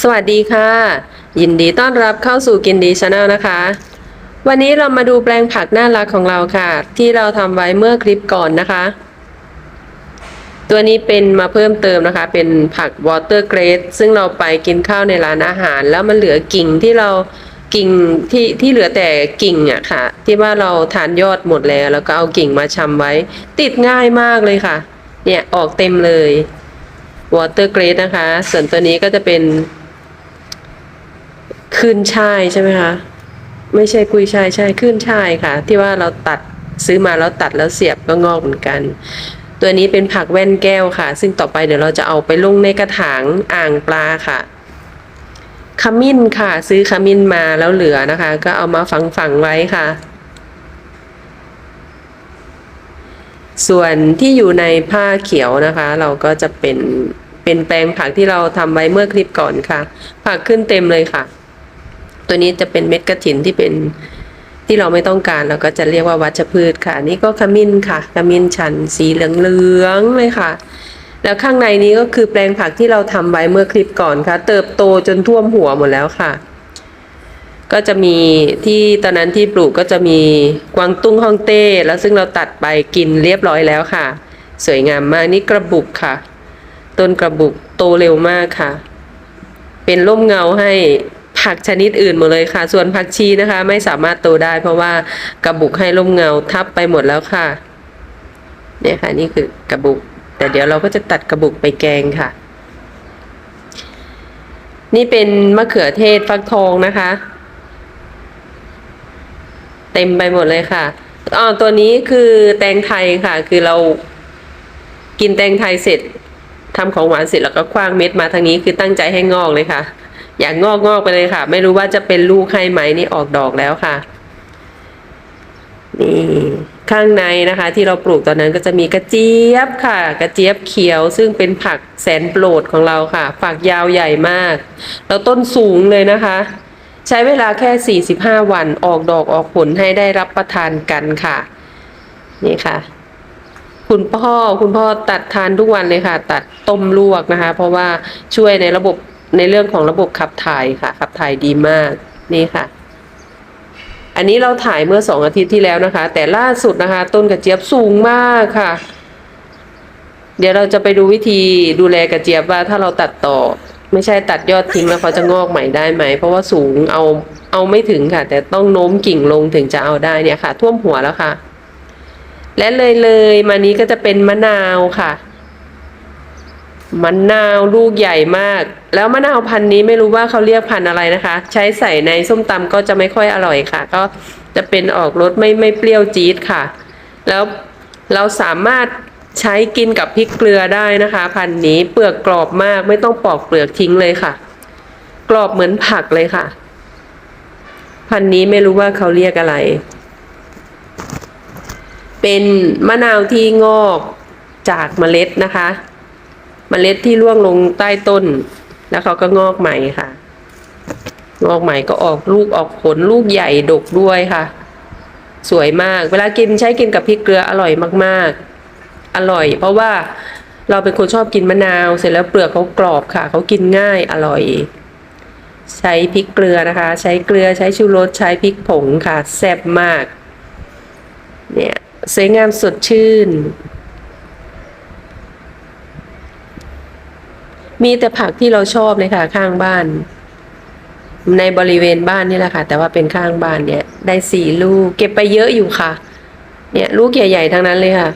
สวัสดีค่ะ ยินดีต้อนรับเข้าสู่กินดีชาแนลนะคะ วันนี้เรามาดูแปลงผักน่ารักของเราค่ะ ที่เราทำไว้เมื่อคลิปก่อนนะคะ ตัวนี้เป็นมาเพิ่มเติมนะคะ เป็นผักวอเตอร์เกรดซึ่งเราไปกินข้าวในร้านอาหาร แล้วมันเหลือกิ่งที่เรากิ่งที่ที่เหลือแต่กิ่งอะค่ะ ที่ว่าเราทานยอดหมดแล้ว แล้วก็เอากิ่งมาชำไว้ ติดง่ายมากเลยค่ะ เนี่ยออกเต็มเลยวอเตอร์เกรดนะคะ ส่วนตัวนี้ก็จะเป็น ขึ้นช่ายใช่ไหมคะไม่ใช่กุยช่ายใช่ขึ้นช่ายค่ะ ที่ว่าเราตัดซื้อมาแล้วตัดแล้วเสียบก็งอกเหมือนกัน ตัวนี้เป็นผักแว่นแก้วค่ะ ซึ่งต่อไปเดี๋ยวเราจะเอาไปลงในกระถางอ่างปลาค่ะขมิ้นค่ะ ซื้อขมิ้นมาแล้วเหลือนะคะ ก็เอามาฝังฝังไว้ค่ะ ส่วนที่อยู่ในผ้าเขียวนะคะ เราก็จะเป็นเป็นแปลงผักที่เราทำไว้เมื่อคลิปก่อนค่ะ ผักขึ้นเต็มเลยค่ะ ตัวนี้จะเป็นเม็ดกระถินที่เป็นที่เราไม่ต้องการเราก็จะเรียกว่าวัชพืชค่ะ นี่ก็ขมิ้นค่ะขมิ้นชันสีเหลืองๆเลยค่ะ แล้วข้างในนี้ก็คือแปลงผักที่เราทำไว้เมื่อคลิปก่อนค่ะ เติบโตจนท่วมหัวหมดแล้วค่ะ ก็จะมีที่ตอนนั้นที่ปลูกก็จะมีกวางตุ้งฮ่องเต้ แล้วซึ่งเราตัดไปกินเรียบร้อยแล้วค่ะ สวยงามมากนี่กระบุกค่ะ ต้นกระบุกโตเร็วมากค่ะ เป็นร่มเงาให้ ผักชนิดอื่นหมดเลยค่ะ ส่วนผักชีนะคะ ไม่สามารถโตได้ เพราะว่ากระบุกให้ร่มเงาทับไปหมดแล้วค่ะ เนี่ยค่ะนี่คือกระบุก แต่เดี๋ยวเราก็จะตัดกระบุกไปแกงค่ะ นี่เป็นมะเขือเทศฟักทองนะคะ เต็มไปหมดเลยค่ะอ๋อตัวนี้คือแตงไทยค่ะ คือเรากินแตงไทยเสร็จทำของหวานเสร็จแล้วก็คว้างเม็ดมาทางนี้คือตั้งใจให้งอกเลยค่ะ อย่ากงอกงอกไปเลยค่ะ ไม่รู้ว่าจะเป็นลูกให้ไหมนี่ออกดอกแล้วค่ะ นี่ข้างในนะคะ ที่เราปลูกตอนนั้นก็จะมีกระเจี๊ยบค่ะ กระเจี๊ยบเขียว ซึ่งเป็นผักแสนโปรดของเราค่ะ ฝักยาวใหญ่มาก แล้วต้นสูงเลยนะคะ ใช้เวลาแค่ 45 วันออกดอกออกผลให้ได้รับประทานกันค่ะ นี่ค่ะ คุณพ่อคุณพ่อตัดทานทุกวันเลยค่ะ ตัดต้มลวกนะคะ เพราะว่าช่วยในระบบ ในเรื่องของระบบขับถ่ายค่ะ ขับถ่ายดีมากนี่ค่ะ อันนี้เราถ่ายเมื่อสองอาทิตย์ที่แล้วนะคะ แต่ล่าสุดนะคะ ต้นกระเจี๊ยบสูงมากค่ะ เดี๋ยวเราจะไปดูวิธีดูแลกระเจี๊ยบว่าถ้าเราตัดต่อ ไม่ใช่ตัดยอดทิ้งแล้วเขาจะงอกใหม่ได้ไหม เพราะว่าสูงเอาเอาไม่ถึงค่ะ แต่ต้องโน้มกิ่งลงถึงจะเอาได้เนี่ยค่ะ ท่วมหัวแล้วค่ะ และเลยเลยมานี้ก็จะเป็นมะนาวค่ะ มะนาวลูกใหญ่มาก แล้วมะนาวพันธุ์นี้ไม่รู้ว่าเขาเรียกพันธุ์อะไรนะคะ ใช้ใส่ในส้มตำก็จะไม่ค่อยอร่อยค่ะ ก็จะเป็นออกรสไม่ไม่เปรี้ยวจี๊ดค่ะ แล้วเราสามารถใช้กินกับพริกเกลือได้นะคะ พันธุ์นี้เปลือกกรอบมากไม่ต้องปอกเปลือกทิ้งเลยค่ะ กรอบเหมือนผักเลยค่ะ พันธุ์นี้ไม่รู้ว่าเขาเรียกอะไร เป็นมะนาวที่งอกจากเมล็ดนะคะ เมล็ดที่ร่วงลงใต้ต้น แล้วเขาก็งอกใหม่ค่ะ งอกใหม่ก็ออกลูกออกผลลูกใหญ่ดกด้วยค่ะ สวยมาก เวลากินใช้กินกับพริกเกลืออร่อยมาก ๆ อร่อย เพราะว่าเราเป็นคนชอบกินมะนาว เสร็จแล้วเปลือกเขากรอบค่ะเขากินง่ายอร่อย ใช้พริกเกลือนะคะ ใช้เกลือใช้ชูรสใช้พริกผงค่ะแซ่บมาก เนี่ยสวยงามสดชื่น มีแต่ผักที่เราชอบเลยค่ะ ข้างบ้าน ในบริเวณบ้านนี่แหละค่ะ แต่ว่าเป็นข้างบ้านเนี่ย ได้สี่ลูก เก็บไปเยอะอยู่ค่ะ เนี่ย ลูกใหญ่ๆทั้งนั้นเลยค่ะ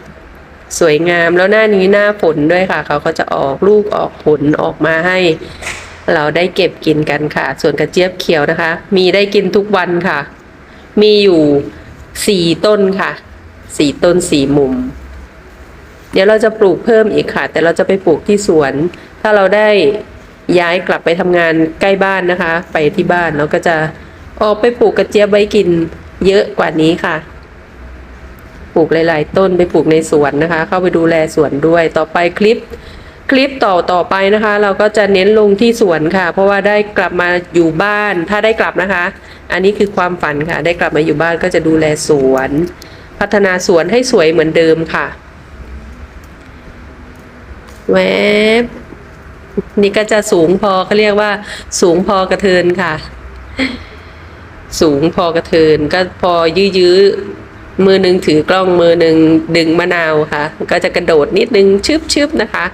สวยงามแล้วหน้านี้หน้าฝนด้วยค่ะ เขาก็จะออกลูกออกผลออกมาให้ เราได้เก็บกินกันค่ะ ส่วนกระเจี๊ยบเขียวนะคะ มีได้กินทุกวันค่ะ มีอยู่สี่ต้นค่ะ สี่ต้นสี่มุม เดี๋ยวเราจะปลูกเพิ่มอีกค่ะ แต่เราจะไปปลูกที่สวน ถ้าเราได้ย้ายกลับไปทำงานใกล้บ้านนะคะ ไปที่บ้านเราก็จะออกไปปลูกกระเจี๊ยบไว้กินเยอะกว่านี้ค่ะ ปลูกหลาย ๆ ต้นไปปลูกในสวนนะคะ เข้าไปดูแลสวนด้วย ต่อไปคลิป คลิปต่อต่อไปนะคะ เราก็จะเน้นลงที่สวนค่ะ เพราะว่าได้กลับมาอยู่บ้าน ถ้าได้กลับนะคะ อันนี้คือความฝันค่ะ ได้กลับมาอยู่บ้านก็จะดูแลสวน พัฒนาสวนให้สวยเหมือนเดิมค่ะ แวบนี่ก็จะสูงพอเขาเรียกว่า สูงพอกระเทินค่ะ สูงพอกระเทินก็พอยื้อๆมือหนึ่งถือกล้องมือหนึ่งดึงมะนาวค่ะ ก็จะกระโดดนิดนึงชึบๆนะคะ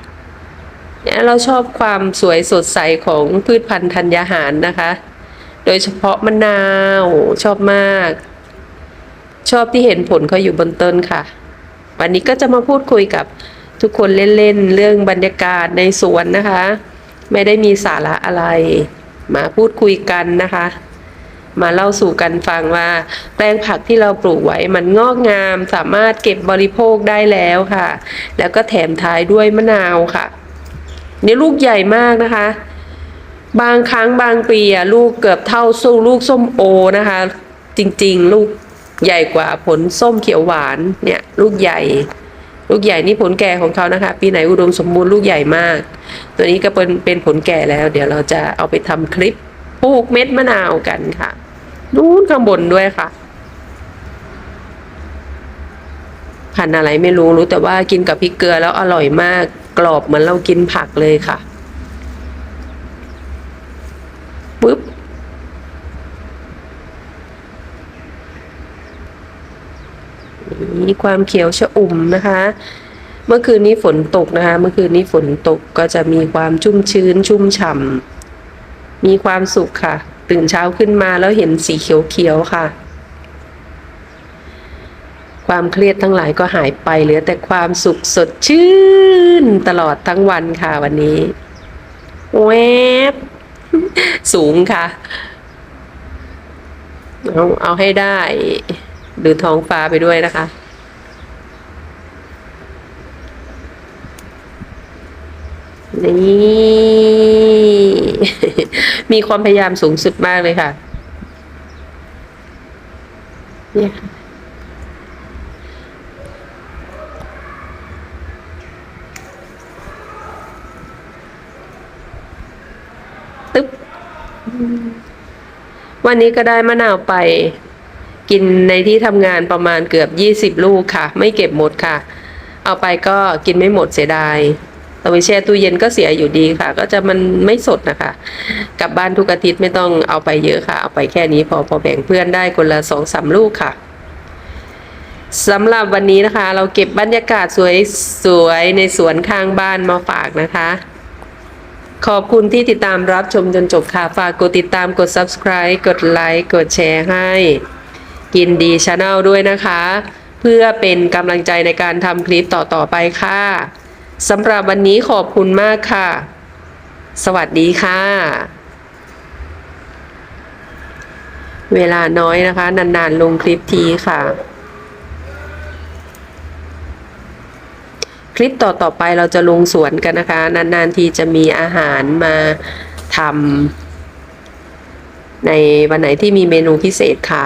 เนี่ยเราชอบความสวยสดใสของพืชพันธุ์ธัญญาหารนะคะ โดยเฉพาะมะนาวชอบมาก ชอบที่เห็นผลเขาอยู่บนต้นค่ะ วันนี้ก็จะมาพูดคุยกับ ทุกคนเล่นๆเรื่องบรรยากาศในสวนนะคะ ไม่ได้มีสาระอะไร มาพูดคุยกันนะคะ มาเล่าสู่กันฟังว่า แปลงผักที่เราปลูกไว้มันงอกงาม สามารถเก็บบริโภคได้แล้วค่ะ แล้วก็แถมท้ายด้วยมะนาวค่ะนี่ลูกใหญ่มากนะคะ บางครั้งบางปีอะลูกเกือบเท่าสู้ลูกส้มโอนะคะ จริงๆ ลูกใหญ่กว่าผลส้มเขียวหวานเนี่ย ลูกใหญ่ ลูกใหญ่นี่ผลแก่ของเขานะคะ ปีไหนอุดมสมบูรณ์ลูกใหญ่มาก ตัวนี้ก็เป็นเป็นผลแก่แล้ว เดี๋ยวเราจะเอาไปทำคลิปปลูกเม็ดมะนาวกันค่ะนู้นข้างบนด้วยค่ะ พันอะไรไม่รู้รู้แต่ว่ากินกับพริกเกลือแล้วอร่อยมากกรอบเหมือนเรากินผักเลยค่ะ มีความเขียวชะอุ่มนะคะ เมื่อคืนนี้ฝนตกนะคะ เมื่อคืนนี้ฝนตกก็จะมีความชุ่มชื้นชุ่มฉ่ำมีความสุขค่ะ ตื่นเช้าขึ้นมาแล้วเห็นสีเขียวๆค่ะ ความเครียดทั้งหลายก็หายไปเหลือแต่ความสุขสดชื่นตลอดทั้งวันค่ะวันนี้แวบสูงค่ะ เอาเอาให้ได้ดูท้องฟ้าไปด้วยนะคะ นี่มีความพยายามสูงสุดมากเลยค่ะเนี่ยตึ๊บ วันนี้ก็ได้มะนาวไป กินในที่ทำงานประมาณเกือบยี่สิบลูกค่ะ ไม่เก็บหมดค่ะ เอาไปก็กินไม่หมดเสียดาย เอาไปแช่ตู้เย็นก็เสียอยู่ดีค่ะ ก็จะมันไม่สดนะคะ กลับบ้านทุกอาทิตย์ไม่ต้องเอาไปเยอะค่ะ เอาไปแค่นี้พอพอแบ่งเพื่อนได้คนละสองสามลูกค่ะสำหรับวันนี้นะคะ เราเก็บบรรยากาศสวยๆในสวนข้างบ้านมาฝากนะคะ ขอบคุณที่ติดตามรับชมจนจบค่ะ ฝากกดติดตามกด subscribe กดไลค์กดแชร์ให้ กินดีชาแนลด้วยนะคะ เพื่อเป็นกำลังใจในการทำคลิปต่อๆไปค่ะ สำหรับวันนี้ขอบคุณมากค่ะ สวัสดีค่ะ เวลาน้อยนะคะ นานๆลงคลิปทีค่ะ คลิปต่อๆไปเราจะลงสวนกันนะคะ นานๆทีจะมีอาหารมาทำในวันไหนที่มีเมนูพิเศษค่ะ